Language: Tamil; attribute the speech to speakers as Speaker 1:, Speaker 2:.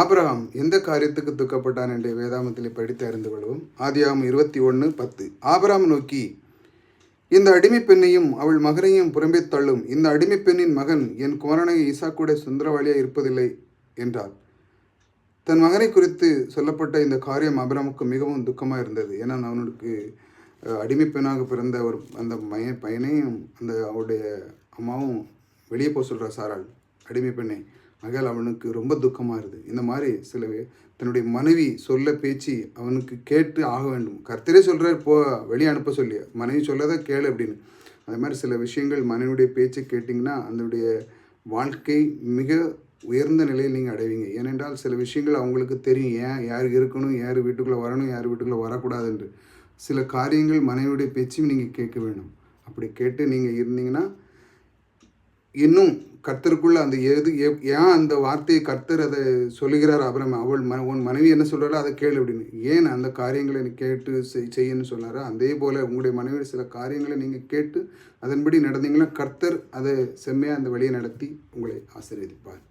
Speaker 1: ஆபிரகாம் எந்த காரியத்துக்கு துக்கப்பட்டான் என்று வேதாமத்திலே படித்து அறிந்து கொள்வோம். ஆதியாகம் இருபத்தி ஒன்று பத்து. ஆபிரகாம் நோக்கி இந்த அடிமை பெண்ணையும் அவள் மகனையும் புறம்பே தள்ளும். இந்த அடிமை பெண்ணின் மகன் என் குமரனை ஈசாக்குடைய சுந்தரவாளியாக இருப்பதில்லை என்றார் தன் மகனை குறித்து சொல்லப்பட்ட இந்த காரியம் அபிராமுக்கு மிகவும் துக்கமாக இருந்தது. ஏன்னா அவனுக்கு அடிமை பெண்ணாக பிறந்த ஒரு அந்த மைய பையனையும் அந்த அவருடைய அம்மாவும் வெளியே போக சொல்கிறார் சாரால் அடிமை பெண்ணை ஆகையால் அவனுக்கு ரொம்ப துக்கமாக இருது இந்த மாதிரி சில தன்னுடைய மனைவி சொல்ல பேச்சு அவனுக்கு கேட்டு ஆக வேண்டும். கர்த்தரே சொல்கிறார் போ வெளியே அனுப்ப சொல்லி மனைவி சொல்லதை கேளு அப்படின்னு. அது மாதிரி சில விஷயங்கள் மனைவியுடைய பேச்சை கேட்டிங்கன்னா அதனுடைய வாழ்க்கை மிக உயர்ந்த நிலையில் நீங்கள் அடைவீங்க. ஏனென்றால் சில விஷயங்கள் அவங்களுக்கு தெரியும். ஏன் யார் இருக்கணும் யார் வீட்டுக்குள்ளே வரணும் யார் வீட்டுக்குள்ளே வரக்கூடாது என்று. சில காரியங்கள் மனைவியுடைய பேச்சையும் நீங்கள் கேட்க வேண்டும். அப்படி கேட்டு நீங்கள் இருந்தீங்கன்னா இன்னும் கர்த்தருக்குள்ள அந்த எது எப்- ஏன் அந்த வார்த்தையை கர்த்தர் அதை சொல்லுகிறார் அப்புறம் அவள் ம உன் மனைவி என்ன சொல்கிறாரோ அதை கேளு அப்படின்னு. ஏன் அந்த காரியங்களை நீ கேட்டு செய் செய்யன்னு சொன்னாரோ? அதே போல் உங்களுடைய மனைவியில் சில காரியங்களை நீங்கள் கேட்டு அதன்படி நடந்தீங்கன்னா கர்த்தர் அதை செம்மையாக அந்த வழியை நடத்தி உங்களை ஆசீர்வதிப்பார்.